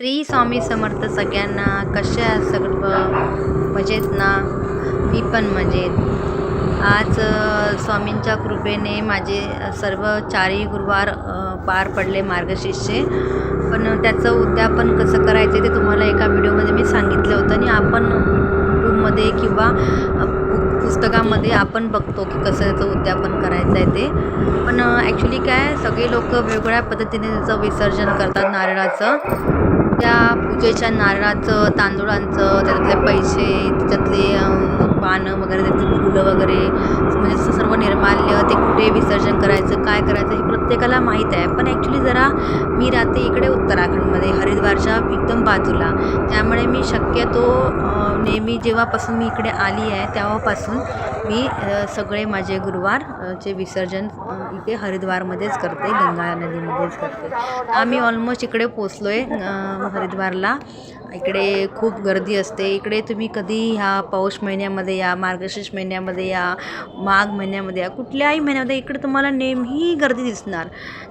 श्री स्वामी समर्थ सगळ्यांना कसे सगळं मजेत ना? मी पण मजेत. आज स्वामींच्या कृपेने माझे सर्व चारही गुरुवार पार पडले मार्गशीर्षचे पण त्याचं उद्यापन कसं करायचं ते तुम्हाला एका व्हिडिओमध्ये मी सांगितलं होतं आणि आपण यूट्यूबमध्ये किंवा पुस्तकामध्ये आपण बघतो की कसं त्याचं उद्यापन करायचं आहे ते. पण ॲक्च्युली काय सगळे लोक वेगवेगळ्या पद्धतीने त्याचं विसर्जन करतात नारळाचं. त्या पूजेच्या नारळाचं तांदूळांचं त्याच्यातले पैसे त्याच्यातले पानं वगैरे त्यातली फुलं वगैरे म्हणजे असं सर्व निर्माल्य ते कुठे विसर्जन करायचं काय करायचं हे प्रत्येकाला माहीत आहे. पण ॲक्च्युली जरा मी राहते इकडे उत्तराखंडमध्ये हरिद्वारच्या एकदम बाजूला त्यामुळे मी शक्यतो नेहमी जेव्हापासून मी इकडे आली आहे तेव्हापासून मी सगळे माझे गुरुवार चे विसर्जन इथे हरिद्वारमध्येच करते गंगा नदीमध्येच करते. आम्ही ऑलमोस्ट इकडे पोचलो आहे हरिद्वारला. इकडे खूप गर्दी असते. इकडे तुम्ही कधी ह्या पौष महिन्यामध्ये या मार्गशीर्ष महिन्यामध्ये या माघ महिन्यामध्ये या कुठल्याही महिन्यामध्ये इकडे तुम्हाला नेहमी गर्दी दिसणार.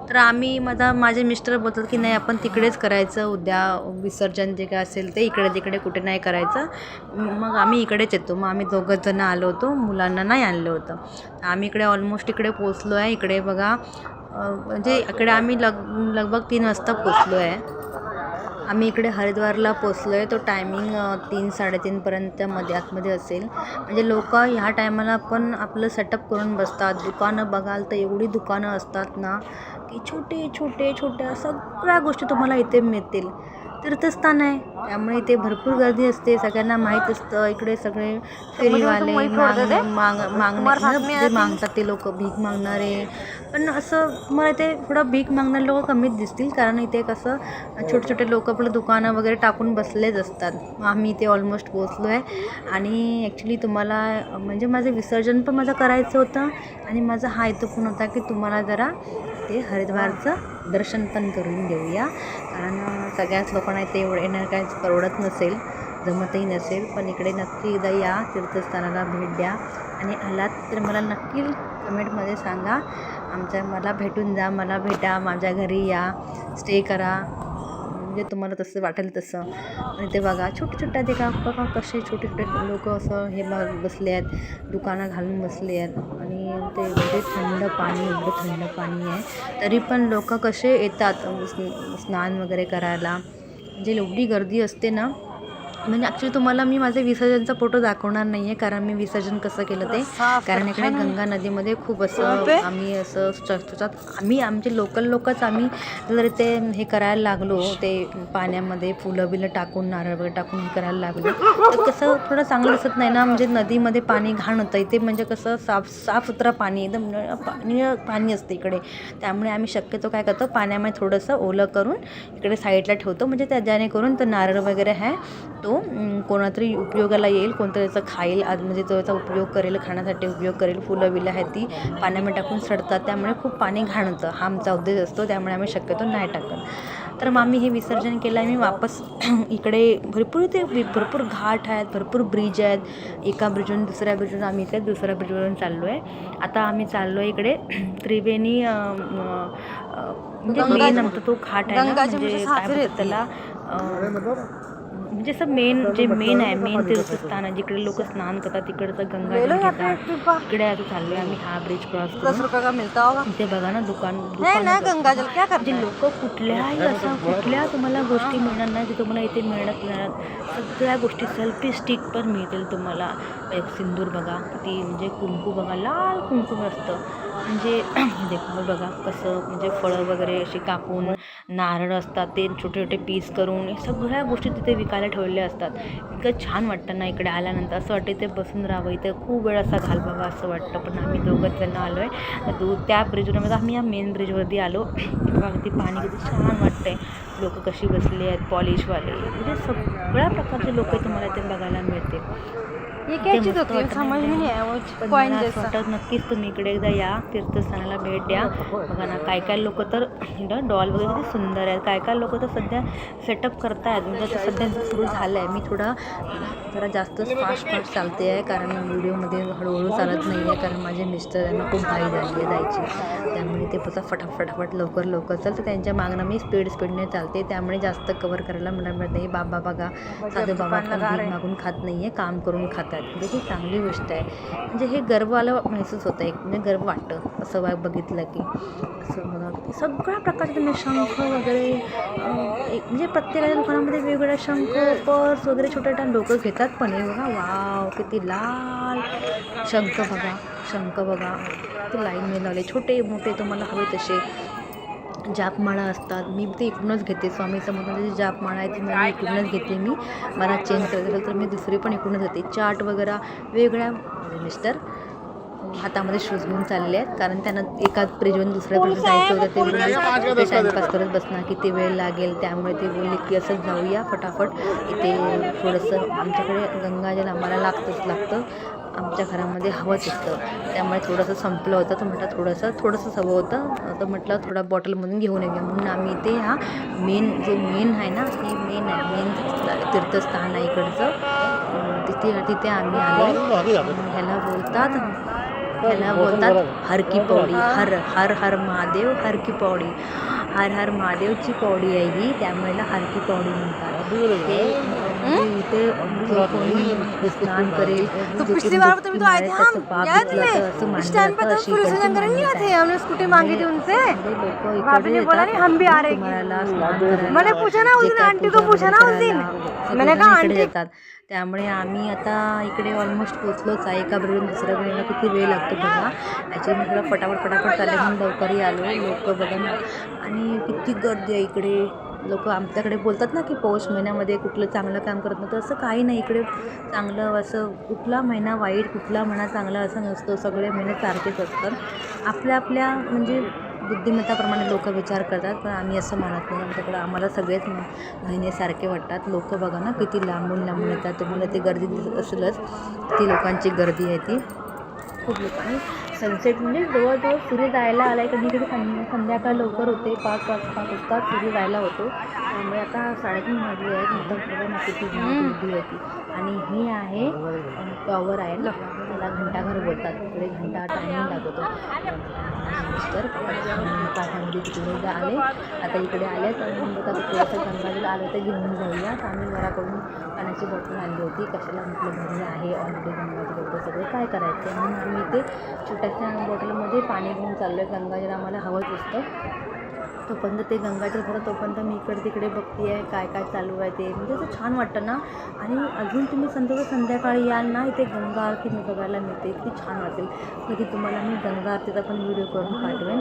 तर आम्ही माझा माझे मिस्टर बोलतात की नाही आपण तिकडेच करायचं उद्या विसर्जन जे काय असेल ते इकडे तिकडे कुठे नाही करायचं. मग आम्ही इकडेच येतो. मग आम्ही दोघंजणं आलो होतो. मुलांना नाही आणलं होतं. आम्ही इकडे ऑलमोस्ट इकडे पोचलो आहे. इकडे बघा म्हणजे इकडे आम्ही लग लगभग तीन वाजता पोचलो आहे. आम्ही इकडे हरिद्वारला पोचलो आहे. तो टायमिंग तीन साडेतीनपर्यंत मध्ये आतमध्ये असेल. म्हणजे लोक ह्या टायमाला पण आपलं सेटअप करून बसतात. दुकानं बघाल तर एवढी दुकानं असतात ना की छोटे छोटे छोट्या सगळ्या गोष्टी तुम्हाला इथे मिळतील. तीर्थस्थान आहे. त्यामुळे इथे भरपूर गर्दी असते. सगळ्यांना माहीत असतं. इकडे सगळे फेरीवाले माग माग मागणे मागतात ते लोक भीक मागणारे. पण असं मला ते थोडं भीक मागणारे लोक कमीच दिसतील. कारण इथे कसं छोटे छोटे लोक आपलं दुकानं वगैरे टाकून बसलेच असतात. आम्ही इथे ऑलमोस्ट पोचलो आहे आणि ॲक्च्युली तुम्हाला म्हणजे माझं विसर्जन पण माझं करायचं होतं. आणि माझा हा हेतू पण होता की तुम्हाला जरा ते हरिद्वारचं दर्शन पण करून देऊया. कारण सगळ्याच लोकांना इथे एवढं येणं काय परवडत नसेल जमतही नसेल. पण इकडे नक्की एकदा या तीर्थस्थानाला भेट द्या. आणि आलात तर मला नक्की कमेंटमध्ये सांगा. आमच्या मला भेटून जा मला भेटा माझ्या घरी या स्टे करा. म्हणजे तुम्हाला तसं वाटेल तसं. आणि ते बघा छोटे छोट्या ते का बघा कसे छोटे छोटे लोक असं हे बघ बसले आहेत. दुकानं घालून बसले आहेत. आणि ते एवढे थंड पाणी एवढं थंड पाणी आहे. तरी पण लोक कसे येतात स्नान वगैरे करायला. म्हणजे एवढी गर्दी असते ना म्हणजे ॲक्च्युली तुम्हाला मी माझे विसर्जनचा फोटो दाखवणार नाही आहे कारण मी विसर्जन कसं केलं ते? कारण इकडे गंगा नदीमध्ये खूप असं आम्ही असं आम्ही आमचे लोकल लोकच आम्ही जर ते हे करायला लागलो ते पाण्यामध्ये फुलं बिलं टाकून नारळ वगैरे टाकून हे करायला लागलो तर कसं थोडं चांगलं दिसत नाही ना? म्हणजे नदीमध्ये पाणी घाण होतं इथे म्हणजे कसं साफ साफसुथरा पाणी एकदम निळं पा- निळं पाणी असतं इकडे. त्यामुळे आम्ही शक्यतो काय करतो पाण्यामध्ये थोडंसं ओलं करून इकडे साईडला ठेवतो म्हणजे त्या जेणेकरून तो नारळ वगैरे आहे तो कोणातरी उपयोगाला येईल कोणतरी त्याचं खाईल आज म्हणजे तो याचा उपयोग करेल खाण्यासाठी उपयोग करेल फुलं बिलं आहेत ती पाण्यामध्ये टाकून सडतात त्यामुळे खूप पाणी घाण होतं हा आमचा उद्देश असतो त्यामुळे आम्ही शक्यतो नाही टाकत. तर मग आम्ही हे विसर्जन केलं आहे मी वापस इकडे भरपूर ते भरपूर घाट आहेत भरपूर ब्रिज आहेत. एका ब्रिजवरून दुसऱ्या ब्रिजवरून आम्ही इथे दुसऱ्या ब्रिजवरून चाललो आहे आता आम्ही चाललो आहे इकडे त्रिवेणी म्हणजे मेन आमचा तो घाट आहे म्हणजे बोलतात त्याला म्हणजे असं मेन जे मेन आहे मेन तीर्थस्थान आहे जिकडे लोक स्नान करतात तिकडचं गंगा इकडे आता चाललोय आम्ही हा ब्रिज क्रॉस करून. इथे बघा ना दुकान म्हणजे लोक कुठल्याही असा कुठल्या तुम्हाला गोष्टी मिळणार नाही जे तुम्हाला इथे मिळत नाही सगळ्या गोष्टी सेल्फी स्टिक पण मिळतील तुम्हाला. एक सिंदूर बघा किती म्हणजे कुंकू बघा लाल कुंकू असतं म्हणजे देखो बघा कसं म्हणजे फळं वगैरे अशी कापून नारळ असतात ते छोटे छोटे पीस करून सगळ्या गोष्टी तिथे विकायला ठेवलेल्या असतात. इतकं छान वाटतं ना इकडे आल्यानंतर. असं वाटतं इथे बसून राहावं. इथे खूप वेळ असा घालवावा असं वाटतं. पण आम्ही दोघंच जण आलो आहे दू त्या ब्रिजवर आम्ही या मेन ब्रिजवरती आलो. बघा ती पाणी किती छान वाटतंय. लोक कशी बसली आहेत पॉलिशवाले म्हणजे सगळ्या प्रकारचे लोक तुम्हाला इथे बघायला मिळते नक्कीच तुम्ही इकडे एकदा या तीर्थस्थानाला भेट द्या. बघा ना काय काय लोक तर डॉल वगैरे किती सुंदर आहेत. काय काय लोक तर सध्या सेटअप करतायत. म्हणजे आता सध्या सुरू झालं आहे मी थोडा जरा जास्तच फास्ट फास्ट चालते आहे कारण व्हिडिओमध्ये हळूहळू चालत नाही आहे कारण माझे मिस्टर यांना खूप घाई झाली आहे जायची. त्यामुळे ते फक्त फटाफट फटाफट लवकर लवकर चालतं. त्यांच्या मागणं मी स्पीड स्पीडने चालते. घालते त्यामुळे जास्त कवर करायला मला मिळत नाही. बाबा बघा साधे बाबा पण भीक मागून खात नाही आहे काम करून खातात. म्हणजे ही चांगली गोष्ट आहे. म्हणजे हे गर्व आलं महसूस होतं एक म्हणजे गर्व वाटतं. असं बघितलं की. असं बघा. सगळ्या प्रकारचे तुम्ही शंख वगैरे म्हणजे प्रत्येकाच्या दुकानामध्ये वेगवेगळ्या शंख पर्स वगैरे छोट्या छोट्या लोक घेतात पण हे बघा वाव किती लाल. शंख बघा शंख बघा. ते लाईनमध्ये लावले छोटे मोठे तुम्हाला हवे तसे. जापमाळा असतात. मी ते इकडूनच घेते. स्वामी समर्थांची जी जापमाळा आहे ती मला इकडूनच घेते मी. मला चेंज करायचं असेल तर मी दुसरी पण इकडूनच घेते. चाट वगैरे वेगळ्या मिस्टर. हातामध्ये शूज घेऊन चालले आहेत. कारण त्यांना एका फ्रीजवरून दुसऱ्या फ्रीजवर जायचं होतं ते बोलले टाईमपास करत बसणार किती वेळ लागेल? त्यामुळे ते बोलले की असंच जाऊया फटाफट. इथे थोडंसं आमच्याकडे गंगाजल आम्हाला लागतंच लागतं. आमच्या घरामध्ये हवंच असतं. त्यामुळे थोडंसं संपलं होतं. तर म्हटलं थोडंसं थोडंसं हवं होतं. तर म्हटलं थोडा बॉटलमधून घेऊन येऊया. म्हणून आम्ही इथे हा मेन जो मेन आहे ना हे मेन आहे. मेन तीर्थस्थान आहे इकडचं. तिथे तिथे आम्ही आलो. ह्याला बोलतात ह्याला बोलतात हर की पौडी हर हर हर महादेव हर की पौडी हर हर महादेवची पौडी आहे ही त्यामुळे याला हर की पौडी म्हणतात हे। इथे जो कोणी स्नान करेल तो पिछली बार तो आए थे हम याद धुतलं तर असं में मानलं इस टाइम पे जातं, तो नहीं आते आहे. हमने स्कूटी मांगी थी उनसे। भाभी ने बोला नहीं, हम भी आ रहे हैं। मैंने पूछा ना उस दिन आंटी को पूछा ना उस दिन। मैंने कहा आंटी त्यामुळे आम्ही आता इकडे ऑलमोस्ट पोचलोच आहे एका बरोबर दुसऱ्या बरोबर किती वेळ लागतो बघा. ॲक्च्युली मी थोडं फटाफट फटाफट चालले म्हणून लवकरही आलो लोक बघा ना. आणि किती गर्दी आहे इकडे. लोक आमच्याकडे बोलतात ना की पौष महिन्यामध्ये कुठलं चांगलं काम करत नव्हतं. असं काही नाही. इकडे चांगलं असं कुठला महिना वाईट कुठला महिना चांगला असं नसतो. सगळे महिने सारखेच असतात. आपल्या आपल्या म्हणजे बुद्धिमत्ताप्रमाणे लोक विचार करतात. पण आम्ही असं म्हणत नाही. आमच्याकडं आम्हाला सगळेच महिने सारखे वाटतात. लोक बघा ना किती लांबून लांबून येतात. तुम्हाला ते गर्दी दिसत असेलच ती लोकांची गर्दी आहे ती. खूप लोक. आणि सनसेट म्हणजे जवळजवळ सूर्य जायला आला आहे कधी कधी सं संध्याकाळ लवकर होते. पाच पाच पाच वाजता सूर्य जायला होतो. त्यामुळे आता साडेतीन वाजले आहेत. एकदम बघा ना किती? गर्दी होती. आणि ही आहे टॉवर आहे ना. त्याला घंटाघर बोलतात. इकडे घंटा टायमिंग लागतो मिस्टर पाठामध्ये तिकडे आले. आता इकडे आले तर म्हणलं थोडंसं आलं तर घेऊन जाऊया. तर आम्ही घराकडून पाण्याची बॉटल आणली होती. कशाला म्हटलं घरी आहे. ऑलरेडी गंगाजल होतं सगळं काय करायचं? म्हणून आम्ही ते छोट्याशा बॉटलमध्ये पाणी घेऊन चाललो आहे गंगाजल आम्हाला हवंच असतं तोपर्यंत ते गंगाजल भरत तोपर्यंत मी इकडे तिकडे बघते आहे काय काय चालू आहे ते. म्हणजे असं छान वाटतं ना. आणि अजून तुम्ही संध्याकाळ संध्याकाळी याल ना इथे गंगा आरती मी बघायला मिळते. इतकी छान वाटेल. कधी तुम्हाला मी गंगा आरतीचा पण व्हिडिओ करून पाठवेन.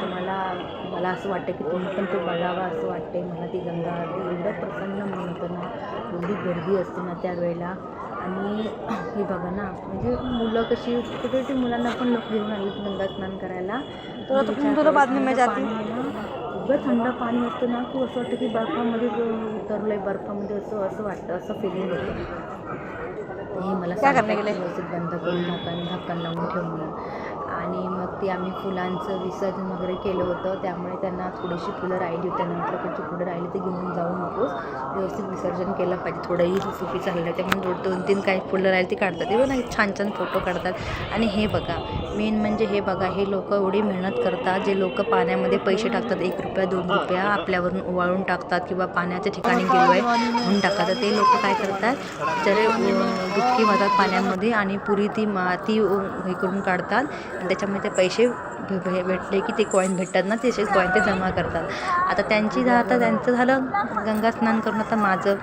तुम्हाला मला असं वाटतं की तुम्ही पण तो बघावा असं वाटते मला ती गंगा आरती एवढं प्रसन्न मन होतं ना. एवढी गर्दी असते ना त्यावेळेला. आणि हे बघा ना म्हणजे मुलं कशी छोटी छोटी मुलांना पण लोक घेऊन आली गंगा स्नान करायला. तो म्हणजे थंड जाती पाणी एवढं थंड असतं ना की असं वाटतं की बर्फामध्ये उतरलं आहे बर्फामध्ये असं असं वाटतं असं फिलिंग येतं हे मला क्या? की व्यवस्थित बंद करून ढक्कन ढक्कन लावून ठेवून. आणि मग ती आम्ही फुलांचं विसर्जन वगैरे केलं होतं. त्यामुळे त्यांना थोडीशी फुलं राहिली होती. त्यांना म्हटलं फुलं राहिली ते घेऊन जाऊ नकोस व्यवस्थित विसर्जन केलं पाहिजे. थोडंही सुखी चाललं. आहे त्यामुळे दोन दोन तीन काही फुलं राहिली ती काढतात. ते बघा छान छान फोटो काढतात. आणि हे बघा मेन म्हणजे हे बघा हे लोक एवढी मेहनत करतात. जे लोक पाण्यामध्ये पैसे टाकतात एक रुपया दोन रुपया आपल्यावरून ओवाळून टाकतात किंवा पाण्याच्या ठिकाणी गेलो आहे म्हणून टाकतात. ते लोक काय करतात? जरे डुबकी मारतात पाण्यामध्ये आणि पुरी ती माती हे करून काढतात. आणि त्याच्यामध्ये ते पैसे भे- भे- भेटले की ते कॉईन भेटतात ना तसे कॉईन ते जमा करतात. आता त्यांची आता त्यांचं झालं गंगा स्नान करून आता माझं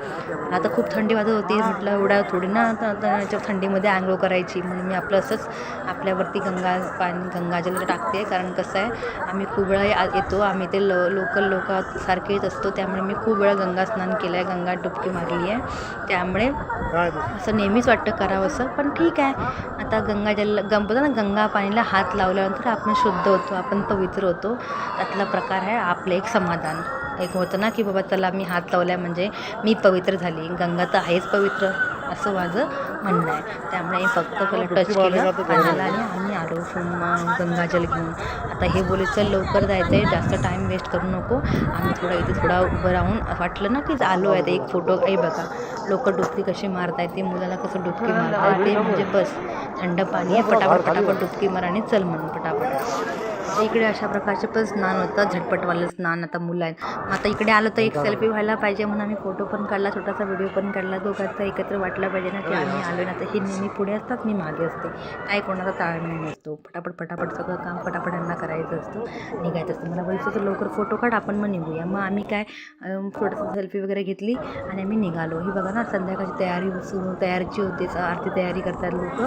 आता खूप थंडी वाजत होती म्हटलं एवढ्या थोडी ना आता- याच्या थंडीमध्ये आंघोळ करायची. म्हणून मी आपलं असंच आपल्यावरती गंगा पाणी गंगाजल टाकते. कारण कसं आहे आम्ही खूप वेळा येतो आम्ही ते लो लोकल लोकांसारखे येत असतो. त्यामुळे मी खूप वेळा गंगा स्नान केलं आहे गंगा डुबकी मारली आहे. त्यामुळे असं नेहमीच वाटतं करावं असं. पण ठीक आहे. आता गंगाजल गंग ना गंगा पाणीला हात लावल्यानंतर आपण शुद्ध होतो आपण पवित्र होतो. त्यातला प्रकार आहे आपलं एक समाधान. एक होतं ना की बाबा चला मी हात लावला म्हणजे मी पवित्र झाली. गंगा तर आहेच पवित्र. असं माझं म्हणणं आहे. त्यामुळे फक्त पहिलं टच केलं. पाण्याला आणि आम्ही आलो मग गंगाजल घेऊन. आता हे बोले चल लवकर जायचं आहे जास्त टाईम वेस्ट करू नको. आम्ही थोडा इथे थोडा उभं राहून वाटलं ना की आलो आहे. ते एक फोटो हे बघा लोक डुबकी कशी मारता येते मुलाला कसं डुबकी मारता येते म्हणजे बस थंड पाणी आहे. पटापट पटापट डुबकी मार आणि चल म्हणून पटापट इकडे अशा प्रकारचे पण स्नान होतं. झटपटवालं स्नान आता मुलं आहेत आता इकडे आलं तर एक सेल्फी व्हायला पाहिजे म्हणून आम्ही फोटो पण काढला छोटासा व्हिडिओ पण काढला. दोघांचा एकत्र वाटला पाहिजे ना की आम्ही आलो ना तर हे नेहमी पुढे असतात मी मागे असते. काय कोणाचा ताळमेळ नसतो. पटापट पटापट सगळं काम पटापट यांना करायचं असतं. निघायचं असतं. मला बोलायचं तर लवकर फोटो काढ आपण मग निघूया. मग आम्ही काय छोटंसं सेल्फी वगैरे घेतली आणि आम्ही निघालो. ही बघा ना संध्याकाळची तयारी सुरू तयारीची होते. आरती तयारी करतात लोक.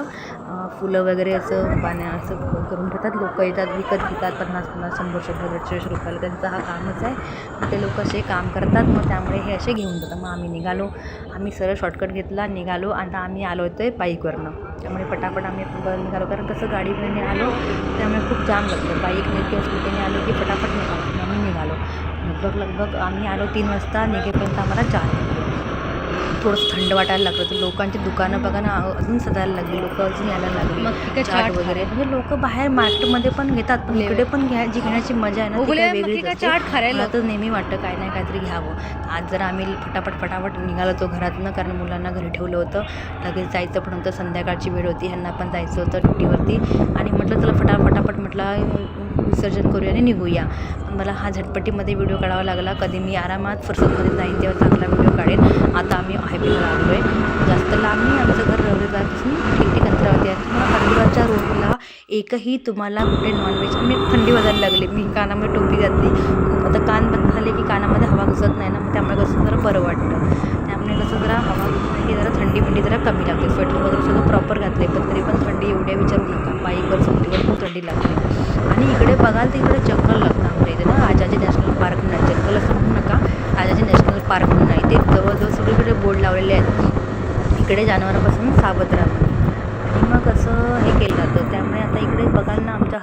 फुलं वगैरे असं पाण्या असं करून घेतात लोक येतात विकत घेतात. पन्नास पन्नास शंभर शंभर दीडशे रुपयाला त्यांचा हा कामच आहे. मग ते लोक असे काम करतात मग त्यामुळे हे असे घेऊन जातात. मग आम्ही निघालो. आम्ही सरळ शॉर्टकट घेतला निघालो आता आम्ही आलो होतो आहे बाईकवरनं. त्यामुळे पटापट आम्ही निघालो कारण कसं गाडीने आलो त्यामुळे खूप जाम लागतं बाईकने किंवा स्कूटीने आलो की फटाफट निघालो. आम्ही निघालो. लगभग लगभग आम्ही आलो तीन वाजता निघेपर्यंत आम्हाला चार वाजले. थोडंसं थंड वाटायला लागलं तर लोकांची दुकानं बघा ना अजून सजायला लागली लोक अजून यायला लागली. मग तिथे चाट वगैरे. म्हणजे लोक बाहेर मार्केटमध्ये पण घेतात पण इकडे पण घ्या जी घेण्याची मजा आहे ना ती असते. चाट खायला. तर नेहमी वाटतं काय नाही काहीतरी घ्यावं. आज जर आम्ही फटाफट फटाफट निघालो होतो घरातनं कारण मुलांना घरी ठेवलं होतं. लगेच जायचं पण होतं. संध्याकाळची वेळ होती ह्यांना पण जायचं होतं ड्युटीवरती. आणि म्हटलं चला फटा फटाफट म्हटलं विसर्जन करूया आणि निघूया. पण मला हा झटपटीमध्ये व्हिडिओ काढावा लागला. कधी मी आरामात फुरसतमध्ये जाईन तेव्हा चांगला व्हिडिओ काढेन. आता आम्ही हायवेला आलो आहे जास्त लांब नाही आमचं घर रविवारपासून ठीक ठीक अंतरावरती आहे? तुम्हाला रविवारच्या रोडला एकही तुम्हाला कुठे नॉनव्हेज मी थंडी वाजायला लागली. मी कानामध्ये टोपी घातली. खूप आता कान बंद झाले की कानामध्ये हवा घुसत नाही ना मग त्यामुळे कसं जरा बरं वाटतं. त्यामुळे कसं जरा हवा घुसली की जरा थंडी बिंडी जरा कमी लागते. स्वेटर वगैरे सगळं प्रॉपर घातले पण तरी पण थंडी एवढ्या विचारू नका. बाईकवर सुट्टीवर खूप थंडी लागते. बघाल तर इकडे जंगल लागतं आमच्या इथे ना? आजाजी नॅशनल पार्क नाही जंगल असं म्हणू नका. आजाजी नॅशनल पार्क म्हणून आहे ते. जवळजवळ सगळीकडे बोर्ड लावलेले आहेत. इकडे जनावरांपासून सावध राहा आणि मग असं हे केलं जातं. त्यामुळे आता इकडे बघाल ना आमच्या